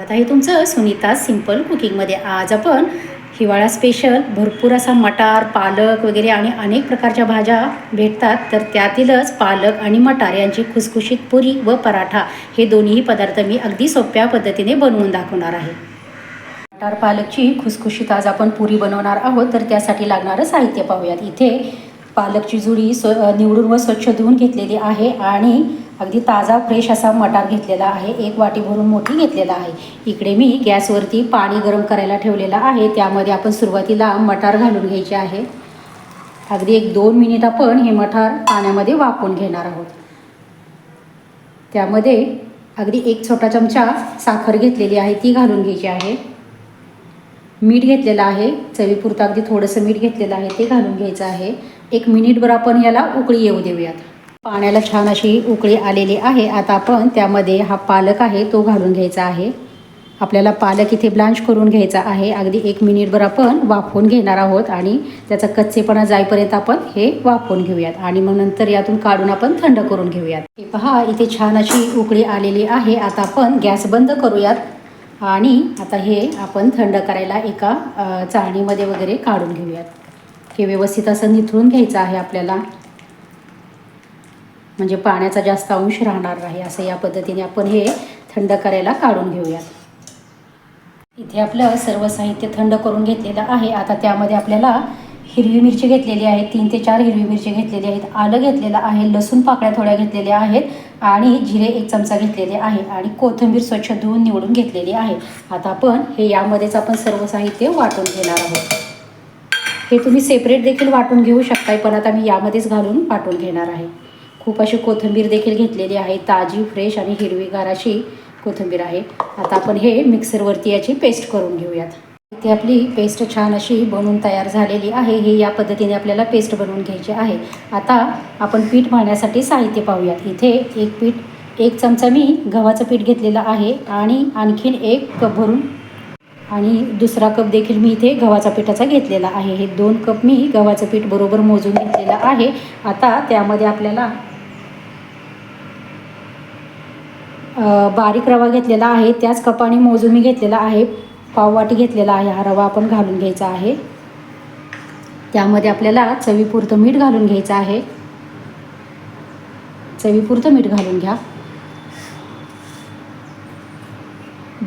स्वागत आहे तुमचं सुनीता सिंपल कुकिंगमध्ये आज आपण हिवाळा स्पेशल भरपूर असा मटार पालक वगैरे आणि अनेक प्रकारच्या भाज्या भेटतात. तर त्यातीलच पालक आणि मटार यांची खुसखुशीत पुरी व पराठा हे दोन्हीही पदार्थ मी अगदी सोप्या पद्धतीने बनवून दाखवणार आहे. मटार पालकची खुसखुशीत आज आपण पुरी बनवणार आहोत. तर त्यासाठी लागणारं साहित्य पाहूयात. इथे पालकची जुडी स्व निवडून व स्वच्छ धुवून घेतलेली आहे आणि अगदी ताजा फ्रेश असा मटार घेतलेला आहे. एक वाटी भरून मोठी घेतलेला आहे. इकडे मी गॅसवरती पाणी गरम करायला ठेवलेलं आहे. त्यामध्ये आपण सुरुवातीला मटार घालून घ्यायचे आहे. अगदी एक दोन मिनिट आपण हे मटार पाण्यामध्ये वापून घेणार आहोत. त्यामध्ये अगदी एक छोटा चमचा साखर घेतलेली आहे ती घालून घ्यायची आहे. मीठ घेतलेलं आहे. चवीपुरतं अगदी थोडंसं मीठ घेतलेलं आहे ते घालून घ्यायचं आहे. एक मिनिटभर आपण याला उकळी येऊ देऊयात. पाण्याला छान अशी उकळी आलेली आहे. आता आपण त्यामध्ये हा पालक आहे तो घालून घ्यायचा आहे. आपल्याला पालक इथे ब्लांच करून घ्यायचा आहे. अगदी एक मिनिटभर आपण वाफवून घेणार आहोत आणि त्याचा कच्चेपणा जाईपर्यंत आपण हे वाफवून घेऊयात. आणि मग नंतर यातून काढून आपण थंड करून घेऊयात. हे पहा इथे छान अशी उकळी आलेली आहे. आता आपण गॅस बंद करूयात आणि आता हे आपण थंड करायला एका चाळणीमध्ये वगैरे काढून घेऊयात. हे व्यवस्थित असं निथळून घ्यायचं आहे आपल्याला. म्हणजे पाण्याचा जास्त अंश राहणार नाही असं या पद्धतीने आपण हे थंड करायला काढून घेऊयात. इथे आपलं सर्व साहित्य थंड करून घेतलेलं आहे. आता त्यामध्ये आपल्याला हिरवी मिरची घेतलेली आहे तीन ते चार हिरवी मिरची घेतलेली आहेत आलं घेतलेलं आहे लसूण पाकळ्या थोड्या घेतलेल्या आहेत आणि जिरे एक चमचा घेतलेले आहे आणि कोथिंबीर स्वच्छ धुवून निवडून घेतलेली आहे. आता आपण हे यामध्येच आपण सर्व साहित्य वाटून घेणार आहोत. हे तुम्ही सेपरेट देखील वाटून घेऊ शकताय पण आता मी यामध्येच घालून वाटून घेणार आहे. खूप अशी कोथिंबीर देखील घेतलेली आहे. ताजी फ्रेश आणि हिरवीगार अशी कोथिंबीर आहे. आता आपण हे मिक्सरवरती याची पेस्ट करून घेऊयात. ती आपली पेस्ट छान अशी बनवून तयार झालेली आहे. हे या पद्धतीने आपल्याला पेस्ट बनवून घ्यायची आहे. आता आपण पीठ मळण्यासाठी साहित्य पाहूयात. इथे एक पीठ एक चमचा मी गव्हाचं पीठ घेतलेलं आहे आणि आणखीन एक कप भरून आणि दुसरा कप देखील मी इथे गव्हाचा पिठाचा घेतलेला आहे. हे दोन कप मी गव्हाचं पीठ बरोबर मोजून घेतलेलं आहे. आता त्यामध्ये आपल्याला बारीक रवा घेतलेला आहे त्याच कपाने मोजून मी घेतलेला आहे पाववाटी घेतलेला आहे हा रवा आपण घालून घ्यायचा आहे. त्यामध्ये आपल्याला चवीपुरतं मीठ घालून घ्यायचं आहे. चवीपुरतं मीठ घालून घ्या.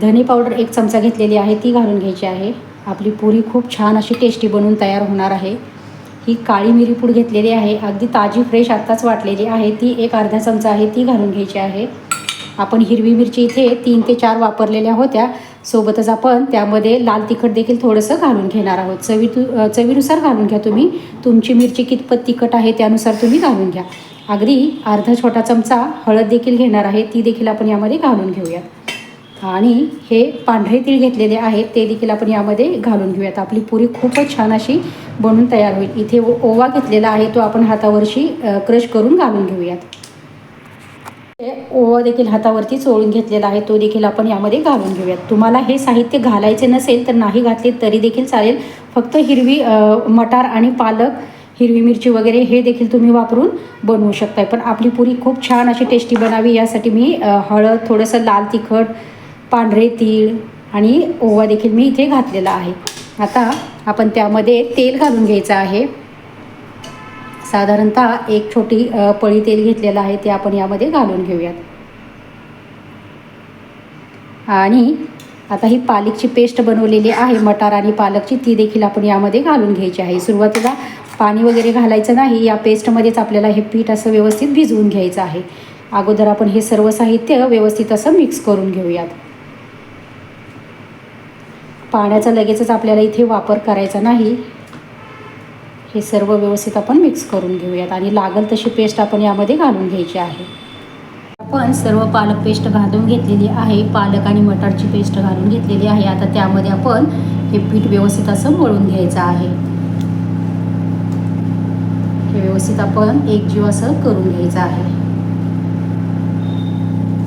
धने पावडर एक चमचा घेतलेली आहे ती घालून घ्यायची आहे. आपली पुरी खूप छान अशी टेस्टी बनवून तयार होणार आहे. ही काळी मिरी पूड घेतलेली आहे अगदी ताजी फ्रेश आत्ताच वाटलेली आहे. ती एक अर्धा चमचा आहे ती घालून घ्यायची आहे. आपण हिरवी मिरची इथे तीन ते चार वापरलेल्या होत्या. सोबतच आपण त्यामध्ये लाल तिखट देखील थोडंसं घालून घेणार आहोत. चवी तु चवीनुसार घालून घ्या तुम्ही. तुमची मिरची कितपत तिखट आहे त्यानुसार तुम्ही घालून घ्या. अगदी अर्धा छोटा चमचा हळद देखील घेणार आहे ती देखील आपण यामध्ये घालून घेऊयात. आणि हे पांढरे तीळ घेतलेले आहेत ते देखील आपण यामध्ये घालून घेऊयात. आपली पुरी खूपच छान अशी बनून तयार होईल. इथे ओ- ओवा घेतलेला आहे तो आपण हातावरशी क्रश करून घालून घेऊयात. ओवा देखील हातावरती चोळून घेतलेला आहे. तो देखील आपण यामध्ये घालून घेऊयात. तुम्हाला हे साहित्य घालायचे नसेल तर नाही घातले तरी देखील चालेल. फक्त हिरवी मटार आणि पालक हिरवी मिरची वगैरे हे देखील तुम्ही वापरून बनवू शकताय. पण आपली पुरी खूप छान अशी टेस्टी बनावी यासाठी मी हळद थोडंसं लाल तिखट पांढरे तीळ आणि ओवा देखील मी इथे घातलेला आहे. आता आपण त्यामध्ये तेल घालून घ्यायचं आहे. साधारणतः एक छोटी पळी तेल घेतलेलं आहे ते आपण यामध्ये घालून घेऊयात. आणि आता ही पालकची पेस्ट बनवलेली आहे मटार आणि पालकची ती देखील आपण यामध्ये घालून घ्यायची आहे. सुरुवातीला पाणी वगैरे घालायचं नाही या पेस्टमध्येच आपल्याला हे पीठ असं व्यवस्थित भिजवून घ्यायचं आहे. अगोदर आपण हे सर्व साहित्य व्यवस्थित असं मिक्स करून घेऊयात. पाण्याचा लगेचच आपल्याला इथे वापर करायचा नाही. हे सर्व व्यवस्थित आपण मिक्स करून घेऊयात. आणि लागल तशी पेस्ट आपण यामध्ये घालून घ्यायची आहे. आपण सर्व पालक पेस्ट घालून घेतलेली आहे. पालक आणि मटारची पेस्ट घालून घेतलेली आहे. आता त्यामध्ये आपण हे पीठ व्यवस्थित असं मळून घ्यायचं आहे. हे व्यवस्थित आपण एक जीव असं करून घ्यायचं आहे.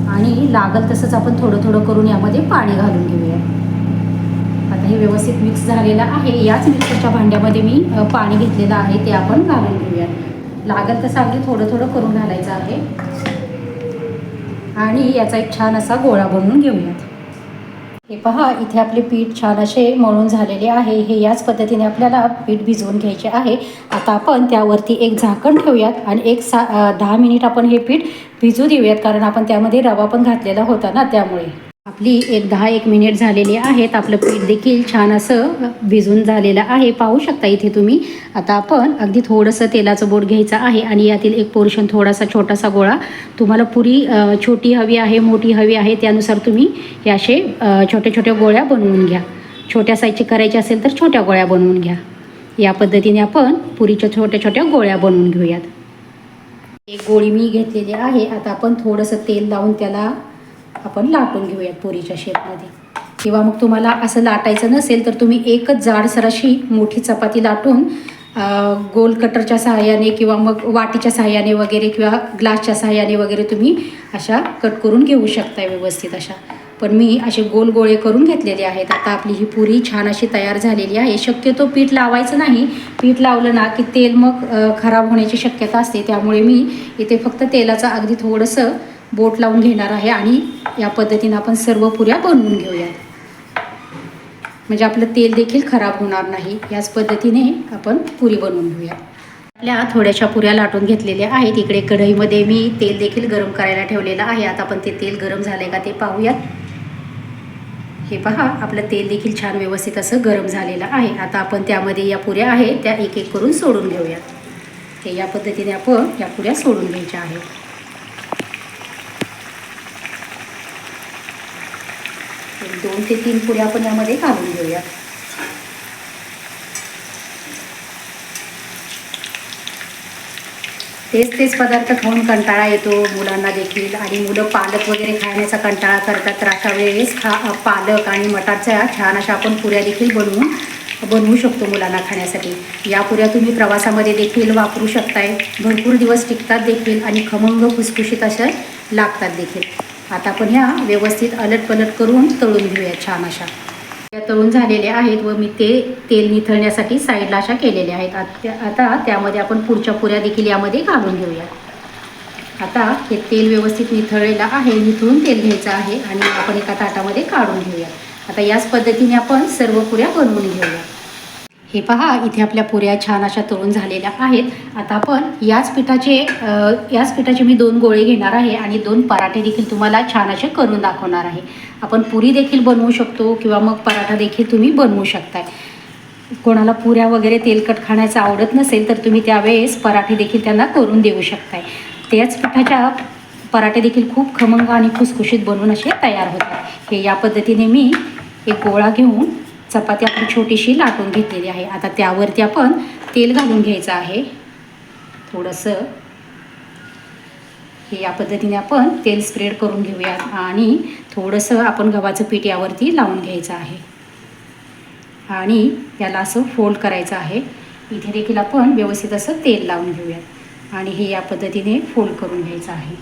आणि लागल तसंच आपण थोडं थोडं करून यामध्ये पाणी घालून घेऊया हे व्यवस्थित मिक्स झालेलं आहे. याच मिक्सरच्या भांड्यामध्ये मी पाणी घेतलेलं आहे. ते आपण घालून घेऊयात. लागत तसं अगदी थोडं थोडं करून घालायचं आहे. आणि याचा एक छान असा गोळा बनवून घेऊयात. हे पहा इथे आपले पीठ छान असे मळून झालेले आहे. हे याच पद्धतीने आपल्याला पीठ भिजवून घ्यायचे आहे. आता आपण त्यावरती एक झाकण ठेवूयात आणि एक सा दहा मिनिट आपण हे पीठ भिजू देऊयात. कारण आपण त्यामध्ये रवा पण घातलेला होता ना त्यामुळे. आपली एक दहा एक मिनिट झालेली आहेत. आपलं पीठ देखील छान असं भिजून झालेलं आहे. पाहू शकता इथे तुम्ही. आता आपण अगदी थोडंसं तेलाचं बोट घ्यायचं आहे आणि यातील एक पोर्शन थोडासा छोटासा गोळा. तुम्हाला पुरी छोटी हवी आहे मोठी हवी आहे त्यानुसार तुम्ही हे असे छोट्या छोट्या गोळ्या बनवून घ्या. छोट्या साईजची करायची असेल तर छोट्या गोळ्या बनवून घ्या. या पद्धतीने आपण पुरीच्या छोट्या छोट्या गोळ्या बनवून घेऊयात. एक गोळी मी घेतलेली आहे. आता आपण थोडंसं तेल लावून त्याला आपण लाटून घेऊयात पुरीच्या शेपमध्ये. किंवा मग तुम्हाला असं लाटायचं नसेल तर तुम्ही एकच जाडसर अशी मोठी चपाती लाटून गोल कटरच्या सहाय्याने किंवा मग वाटीच्या सहाय्याने वगैरे किंवा ग्लासच्या सहाय्याने वगैरे तुम्ही अशा कट करून घेऊ शकता व्यवस्थित अशा. पण मी असे गोल गोळे करून घेतलेले आहेत. आता आपली ही पुरी छान अशी तयार झालेली आहे. शक्यतो पीठ लावायचं नाही. पीठ लावलं ना की तेल मग खराब होण्याची शक्यता असते. त्यामुळे मी इथे फक्त तेलाचं अगदी थोडंसं बोट लावून घेणार आहे आणि या पद्धतीनं आपण सर्व पुऱ्या बनवून घेऊयात. म्हणजे आपलं तेल देखील खराब होणार नाही याच पद्धतीने आपण पुरी बनवून घेऊया आपल्या थोड्याशा पुऱ्या लाटून घेतलेल्या आहेत. इकडे कढईमध्ये मी तेल देखील गरम करायला ठेवलेलं आहे. आता आपण ते तेल गरम झालंय का ते पाहूयात. हे पहा आपलं तेल देखील छान व्यवस्थित असं गरम झालेलं आहे. आता आपण त्यामध्ये या पुऱ्या आहेत त्या एक एक करून सोडून घेऊयात. हे या पद्धतीने आपण या पुऱ्या सोडून घ्यायच्या आहेत. एक दोन ते तीन पुऱ्या आपण यामध्ये घालून घेऊयात तेच तेच पदार्थ खाऊन कंटाळा येतो मुलांना देखील. आणि मुलं पालक वगैरे खाण्याचा कंटाळा करतात. तर अशा वेळेस खा पालक आणि मटारच्या छान अशा आपण पुऱ्या देखील बनवून बनवू शकतो मुलांना खाण्यासाठी. या पुऱ्या तुम्ही प्रवासामध्ये देखील वापरू शकताय. भरपूर दिवस टिकतात देखील आणि खमंग खुसखुशीत अशा लागतात देखील. आता आपण ह्या व्यवस्थित अलटपलट करून तळून घेऊया छान अशा. त्या तळून झालेल्या आहेत व मी ते तेल निथळण्यासाठी साईडला अशा केलेल्या आहेत. आत- आता त्यामध्ये आपण पुढच्या पुऱ्या देखील यामध्ये घालून घेऊया. आता हे तेल व्यवस्थित निथळलेलं आहे निथळून तेल घ्यायचं आहे आणि आपण एका ताटामध्ये काढून घेऊया. आता याच पद्धतीने आपण सर्व पुऱ्या बनवून घेऊया. हे पहा इथे आपल्या पुऱ्या छान अशा तळून झालेल्या आहेत. आता आपण याच पिठाचे याच पिठाचे मी दोन गोळे घेणार आहे आणि दोन पराठे देखील तुम्हाला छान असे करून दाखवणार आहे. आपण पुरी देखील बनवू शकतो किंवा मग पराठा देखील तुम्ही बनवू शकताय. कोणाला पुऱ्या वगैरे तेलकट खाण्याचं आवडत नसेल तर तुम्ही त्यावेळेस पराठे देखील त्यांना करून देऊ शकताय. त्याच पिठाच्या पराठे देखील खूप खमंग आणि खुसखुशीत बनवून असे तयार होतात. हे या पद्धतीने मी एक गोळा घेऊन चपाती आपण छोटीशी लाटून घेतलेली आहे. आता त्यावरती आपण तेल घालून घ्यायचं आहे. थोडंसं. हे या पद्धतीने आपण तेल स्प्रेड करून घेऊयात आणि थोडंसं आपण गव्हाचं पीठ यावरती लावून घ्यायचं आहे. आणि याला असं फोल्ड करायचं आहे. इथे देखील आपण व्यवस्थित असं तेल लावून घेऊयात. आणि हे या पद्धतीने फोल्ड करून घ्यायचं आहे.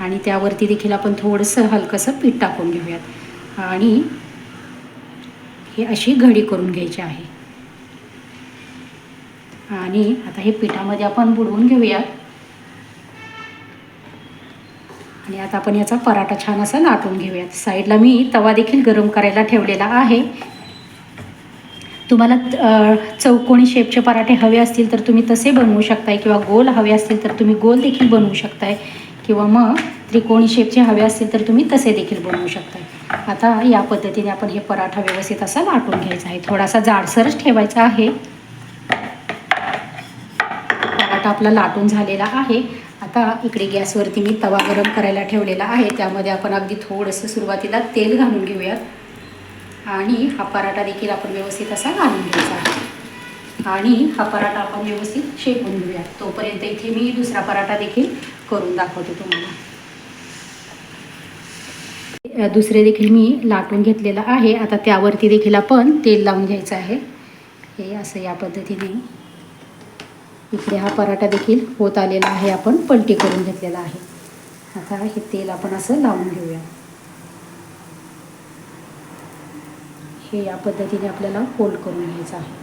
आणि त्यावरती देखील आपण थोडंसं हलकंसं पीठ टाकून घेऊयात. आणि ही अशी घडी करून घ्यायची आहे. आणि आता हे पिठामध्ये आपण बुडवून घेऊयात. आणि आता आपण याचा पराठा छान असा लाटून घेऊयात. साईडला मी तवा देखील गरम करायला ठेवलेला आहे. तुम्हाला चौकोणी शेपचे पराठे हवे असतील तर तुम्ही तसे बनवू शकताय किंवा गोल हवे असतील तर तुम्ही गोल देखील बनवू शकताय. किंवा मग त्रिकोणी शेपचे हवे असतील तर तुम्ही तसे देखील बनवू शकताय. आता या पद्धतीने आपण हे पराठा व्यवस्थित असा लाटून घ्यायचा आहे. थोडासा जाडसरच ठेवायचा आहे. पराठा आपला लाटून झालेला आहे. आता इकडे गॅसवरती मी तवा गरम करायला ठेवलेला आहे. त्यामध्ये आपण अगदी थोडंसं सुरुवातीला तेल घालून घेऊयात. आणि हा पराठा देखील आपण व्यवस्थित असा घालून घ्यायचा आहे. आणि हा पराठा आपण व्यवस्थित शेकून घेऊयात. तोपर्यंत इथे मी दुसरा पराठा देखील करून दाखवते तुम्हाला. दुसरे देखील मी लाटून घेतलेलं आहे. आता त्यावरती देखील आपण तेल लावून घ्यायचं आहे. हे असं या पद्धतीने इकडे हा पराठा देखील होत आलेला आहे. आपण पलटी करून घेतलेला आहे. आता हे तेल आपण असं लावून घेऊया. हे या पद्धतीने आपल्याला फोल्ड करून घ्यायचं आहे.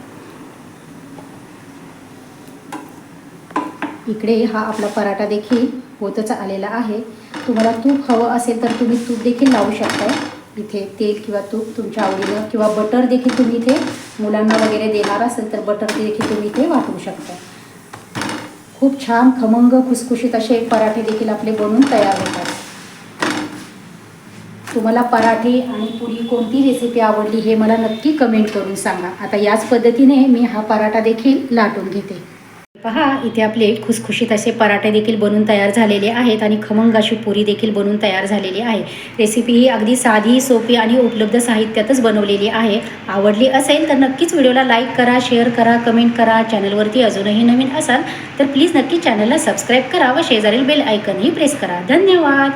इकडे हा आपला पराठा देखील होतच आलेला आहे. तुम्हाला तूप हवं असेल तर तुम्ही तूप देखील लावू शकताय. इथे तेल किंवा तूप तुमच्या आवडीनं किंवा बटर देखील तुम्ही इथे मुलांना वगैरे देणार असेल तर बटर देखील तुम्ही इथे वापरू शकता. खूप छान खमंग खुसखुशीत असे पराठे देखील आपले बनून तयार होतात. तुम्हाला पराठे आणि पुरी कोणती रेसिपी आवडली हे मला नक्की कमेंट करून सांगा. आता याच पद्धतीने मी हा पराठा देखील लाटून घेते. पहा इथे आपले खुसखुशीत असे पराठे देखील बनून तयार झालेले आहेत आणि खमंग अशी पुरी देखील बनून तयार झालेली आहे. रेसिपी ही अगदी साधी सोपी आणि उपलब्ध साहित्यातच बनवलेली आहे. आवडली असेल तर नक्कीच व्हिडिओला लाईक करा शेअर करा कमेंट करा. चॅनलवरती अजूनही नवीन असाल तर प्लीज नक्की चॅनलला सबस्क्राईब करा व शेजारील बेल आयकनही प्रेस करा. धन्यवाद!